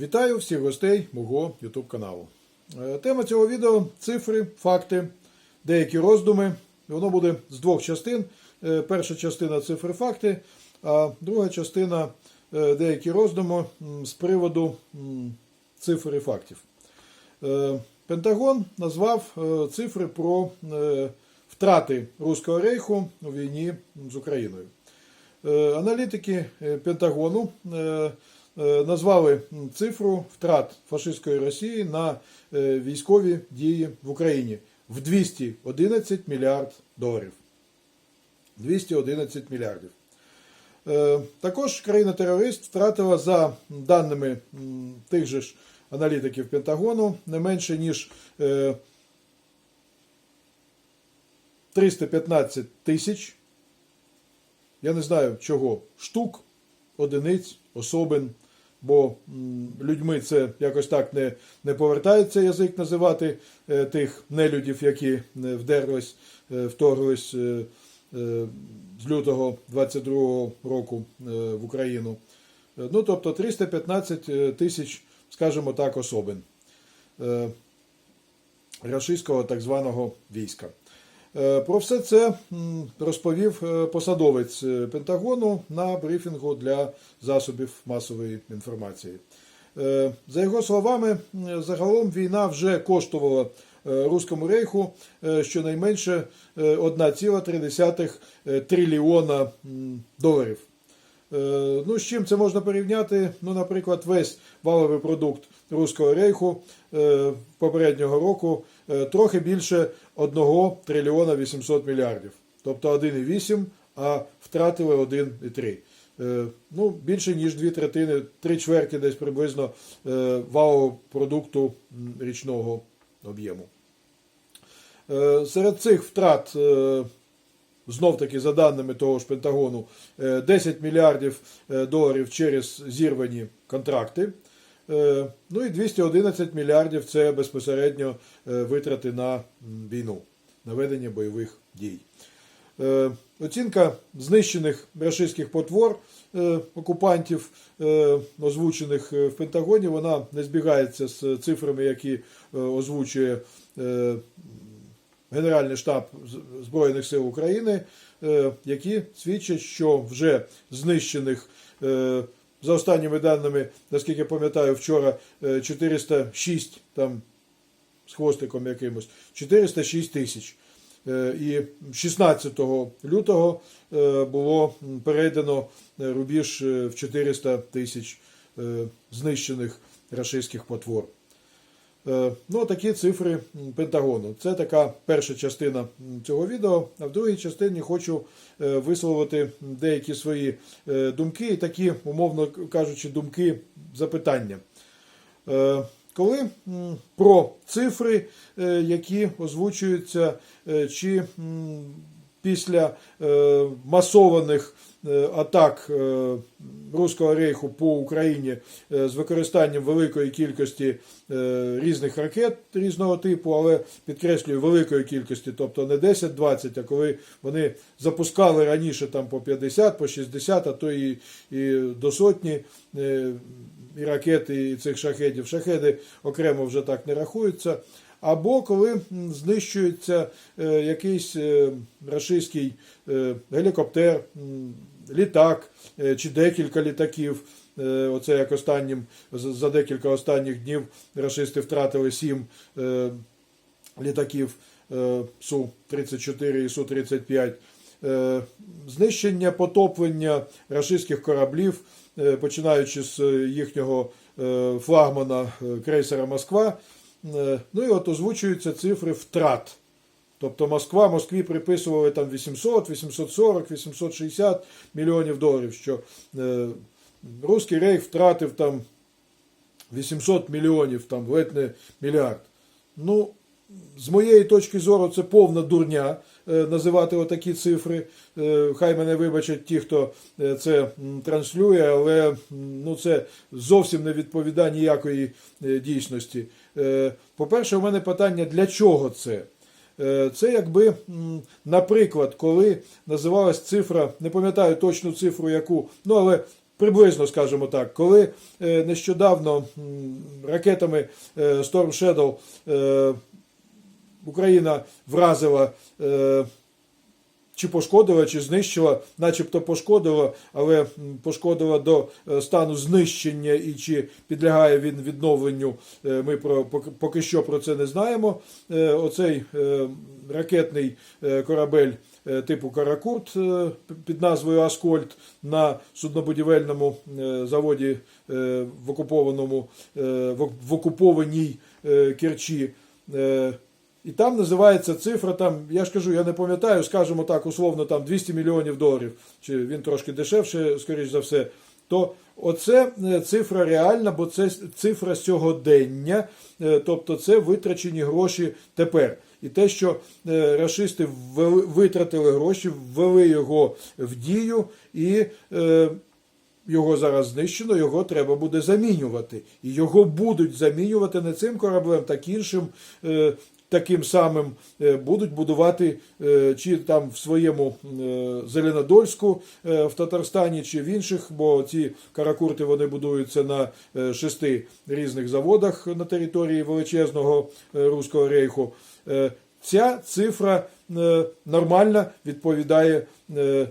Вітаю всіх гостей мого YouTube каналу. Е, Тема цього відео цифри, факти, деякі роздуми. Воно буде з двох частин. Е, Перша частина цифри, факти, а друга частина е, деякі роздуми з приводу м, цифр і фактів. Пентагон назвав цифри про втрати Руського рейху у війні з Україною. Аналітики Пентагону назвали цифру втрат фашистської Росії на е, військові дії в Україні в 211 мільярд доларів. 211 мільярдів. Е, Також країна-терорист втратила за даними тих же ж аналітиків Пентагону не менше ніж е, 315 тисяч я не знаю чого, штук, одиниць, особин, бо людьми це якось так не, не повертається язик називати е, тих нелюдів, які е, вдерлись, е, вторглись з лютого 22 року в Україну. Ну, тобто 315 тисяч, скажімо так, особин рашистського так званого війська. Е, Про все це розповів е, посадовець е, Пентагону на брифінгу для засобів масової інформації. За його словами, загалом війна вже коштувала Руському рейху щонайменше е, 1,3 трильйона доларів. Ну, з чим це можна порівняти? Ну, наприклад, весь валовий продукт Руського рейху попереднього року трохи більше 1 трильйона 800 мільярдів. Тобто 1,8, а втратили 1,3. Е, Ну, більше ніж дві третини, три чверті десь приблизно е, валового продукту річного об'єму. Е, Серед цих втрат знов таки за даними того ж Пентагону, е, 10 мільярдів доларів через зірвані контракти. Е, Ну і 211 мільярдів це безпосередньо е, витрати на війну, на ведення бойових дій. Е, Оцінка знищених рашистських потвор окупантів, озвучених в Пентагоні, вона не збігається з цифрами, які озвучує Генеральний штаб Збройних сил України, які свідчать, що вже знищених за останніми даними, наскільки пам'ятаю, вчора е, 406 там з хвостиком якимось, 406 тисяч. Е, І 16 лютого е, було перейдено е, рубіж е, в 400 тисяч е, знищених рашистських потвор. Е, Ну, такі цифри Пентагону. Це така перша частина цього відео. А в другій частині хочу е, висловити деякі свої е, думки і такі, умовно кажучи, думки запитання. Коли про цифри, які озвучуються, чи після е, масованих е, атак е, Руського рейху по Україні з використанням великої кількості різних ракет різного типу, але підкреслюю великої кількості, тобто не 10-20, а коли вони запускали раніше там по 50, по 60, а то і, і до сотні. і ракети, і цих шахедів. Шахеди окремо вже так не рахуються. Або коли знищується е, якийсь е, рашистський е, гелікоптер, літак чи декілька літаків. Оце як останнім за декілька останніх днів рашисти втратили сім літаків е, Су-34 і Су-35. Е, Знищення потоплення рашистських кораблів, починаючи з їхнього флагмана крейсера Москва. Е, Ну і от озвучуються цифри втрат. Тобто Москва, Москві приписували там 800, 840, 860 мільйонів доларів, що е, Руський рейх втратив там 800 мільйонів, там ледь не мільярд. Ну, з моєї точки зору, це повна дурня називати отакі цифри. Е, Хай мене вибачать ті, хто е, це транслює, але ну, це зовсім не відповідає ніякої е, дійсності. Е, По-перше, у мене питання, для чого це? Е, Це якби, наприклад, коли називалась цифра, не пам'ятаю точну цифру, яку, ну але Приблизно, скажімо так, коли е, нещодавно ракетами е, Storm Shadow е, Україна вразила е, чи пошкодила, чи знищила, начебто пошкодила, але пошкодила до е, стану знищення і чи підлягає він відновленню, е, ми про, поки- що про це не знаємо. Оцей ракетний корабель типу Каракурт під назвою Аскольд на суднобудівельному заводі в окупованому в окупованій Керчі. І там називається цифра, там, я ж кажу, я не пам'ятаю, скажімо так, условно, там 200 мільйонів доларів, чи він трошки дешевше, скоріш за все. То оце е, цифра реальна, бо це цифра сьогодення, е, тобто це витрачені гроші тепер. І те, що е, рашисти витратили гроші, ввели його в дію і. його зараз знищено, його треба буде замінювати. І його будуть замінювати не цим кораблем, так іншим. Таким самим е, будуть будувати е, чи там в своєму е, Зеленодольську в Татарстані, чи в інших, бо ці каракурти вони будуються на шести різних заводах на території величезного руського рейху. Ця цифра нормально відповідає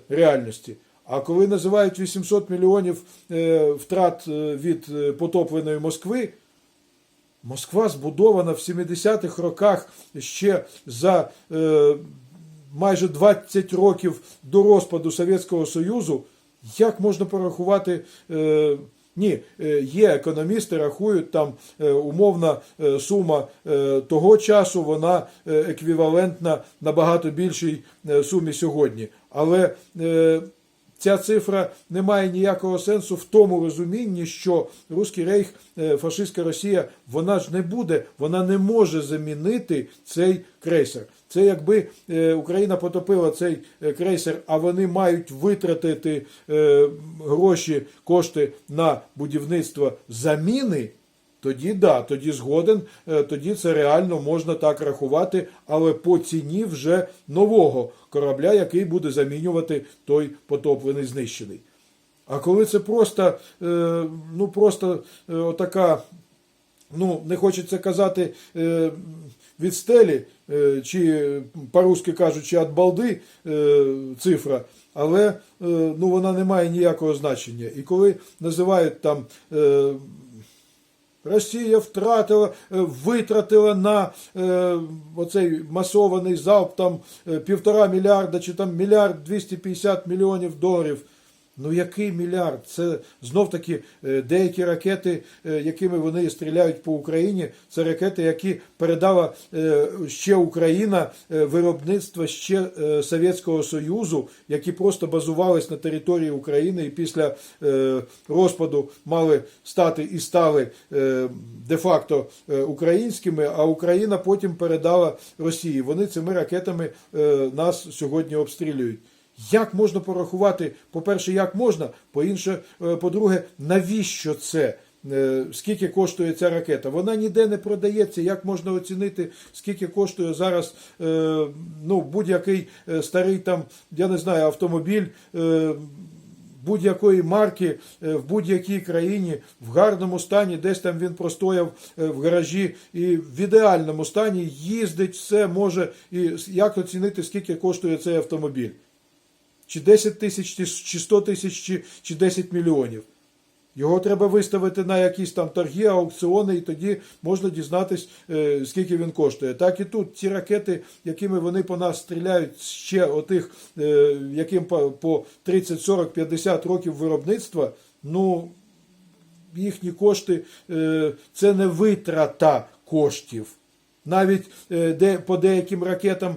реальності. А коли називають 800 мільйонів втрат від потопленої Москви, Москва збудована в 70-х роках ще за е, майже 20 років до розпаду Совєтського Союзу. Як можна порахувати? Е, ні, е, є економісти, рахують там е, умовна е, сума того часу, вона еквівалентна набагато більшій сумі сьогодні. Але Ця цифра не має ніякого сенсу в тому розумінні, що Руський Рейх, е, фашистська Росія, вона ж не буде, вона не може замінити цей крейсер. Це якби е, Україна потопила цей е, крейсер, а вони мають витратити гроші, кошти на будівництво заміни. Тоді да, тоді згоден, е, тоді це реально можна так рахувати, але по ціні вже нового корабля, який буде замінювати той потоплений знищений. А коли це просто, е, ну просто е, отака, ну не хочеться казати від стелі, чи по-русски кажучи, від балди цифра, але ну, вона не має ніякого значення. І коли називають там. Росія втратила, е, витратила на е, оцей масований залп там е, півтора мільярда чи там мільярд 250 мільйонів доларів. Ну який мільярд? Це знов таки е, деякі ракети, е, якими вони стріляють по Україні, це ракети, які передала е, ще Україна виробництва ще Совєтського Союзу, які просто базувались на території України і після розпаду мали стати і стали де-факто українськими, а Україна потім передала Росії. Вони цими ракетами нас сьогодні обстрілюють. Як можна порахувати? По-перше, як можна, по-інше, е, по-друге, навіщо це? Е, Скільки коштує ця ракета? Вона ніде не продається. Як можна оцінити, скільки коштує зараз е, ну, будь-який старий там, я не знаю, автомобіль будь-якої марки в будь-якій країні в гарному стані, десь там він простояв в гаражі, і в ідеальному стані їздить, все може. І як оцінити, скільки коштує цей автомобіль? Чи 10 тисяч, чи- чи 100 тисяч, чи, чи 10 мільйонів. Його треба виставити на якісь там торги, аукціони, і тоді можна дізнатись, е, скільки він коштує. Так і тут ці ракети, якими вони по нас стріляють, ще отих, е, яким по, по 30, 40, 50 років виробництва, ну їхні кошти е, це не витрата коштів. Навіть де по деяким ракетам.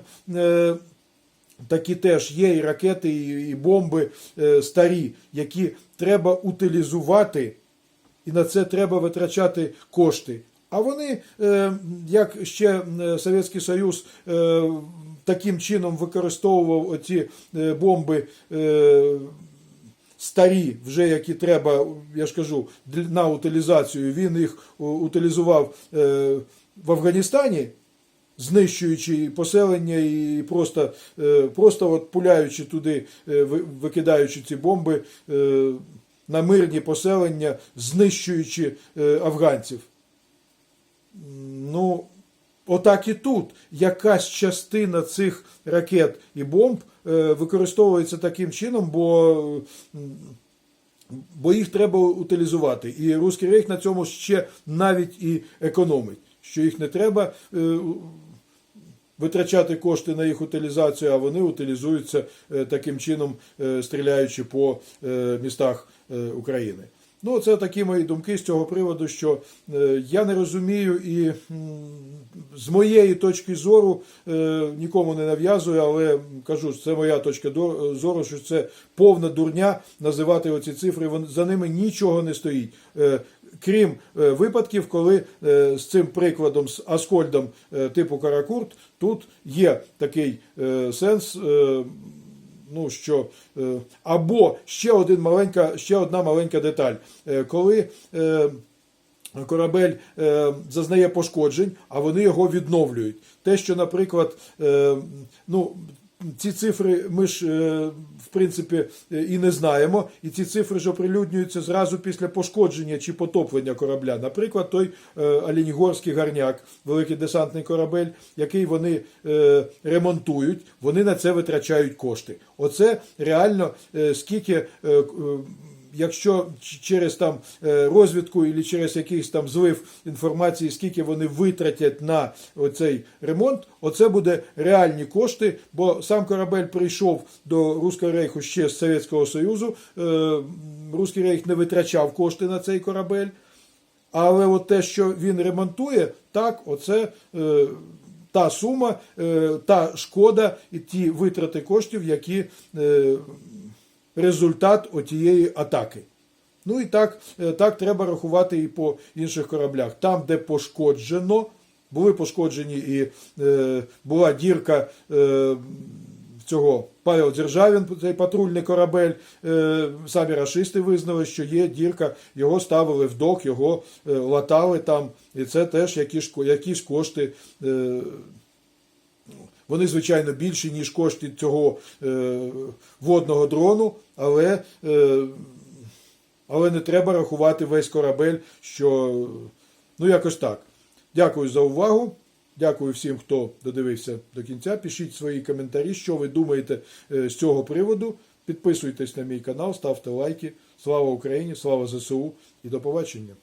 Такі теж є і ракети, і, бомби е, старі, які треба утилізувати, і на це треба витрачати кошти. А вони, е, як ще е, Совєтський Союз таким чином використовував оці бомби. Старі, вже які треба, я ж кажу, на утилізацію. Він їх утилізував в Афганістані, знищуючи поселення і просто, е, просто от пуляючи туди, е, викидаючи ці бомби. е, на мирні поселення, знищуючи афганців. Ну, отак і тут. Якась частина цих ракет і бомб використовується таким чином, бо, бо їх треба утилізувати. І Руський Рейх на цьому ще навіть і економить, що їх не треба. Витрачати кошти на їх утилізацію, а вони утилізуються е, таким чином, е, стріляючи по е, містах України. Ну, це такі мої думки з цього приводу, що я не розумію і з моєї точки зору нікому не нав'язую, але кажу, це моя точка зору, що це повна дурня називати оці цифри. За ними нічого не стоїть. Крім е, випадків, коли е, з цим прикладом, з Аскольдом е, типу Каракурт, тут є такий сенс. ну що або ще один маленька, ще одна маленька деталь. Коли корабель зазнає пошкоджень, а вони його відновлюють. Те, що, наприклад, ну. Ці цифри ми ж е, в принципі е, і не знаємо, і ці цифри ж оприлюднюються зразу після пошкодження чи потоплення корабля. Наприклад, той Алінігорський гарняк, великий десантний корабель, який вони е, ремонтують, вони на це витрачають кошти. Оце реально е, скільки. Якщо через там е, розвідку і через якийсь там злив інформації, скільки вони витратять на оцей ремонт, оце буде реальні кошти, бо сам корабель прийшов до Руського рейху ще з Совєтського Союзу. Е, Руський рейх не витрачав кошти на цей корабель. Але от те, що він ремонтує, так, оце е, та сума, е, та шкода і ті витрати коштів, які е, результат отієї атаки. Ну і так, е, так треба рахувати і по інших кораблях. Там, де пошкоджено, були пошкоджені і е, була дірка. Е, Цього Павел Дзержавін, цей патрульний корабель, е, самі рашисти визнали, що є дірка, його ставили в док, його е, латали там, і це теж якісь, якісь кошти. Е, вони, звичайно, більші, ніж кошти цього е, водного дрону, але, е, але не треба рахувати весь корабель, що ну якось так. Дякую за увагу. Дякую всім, хто додивився до кінця. Пишіть свої коментарі, що ви думаєте е, з цього приводу. Підписуйтесь на мій канал, ставте лайки. Слава Україні, слава ЗСУ і до побачення.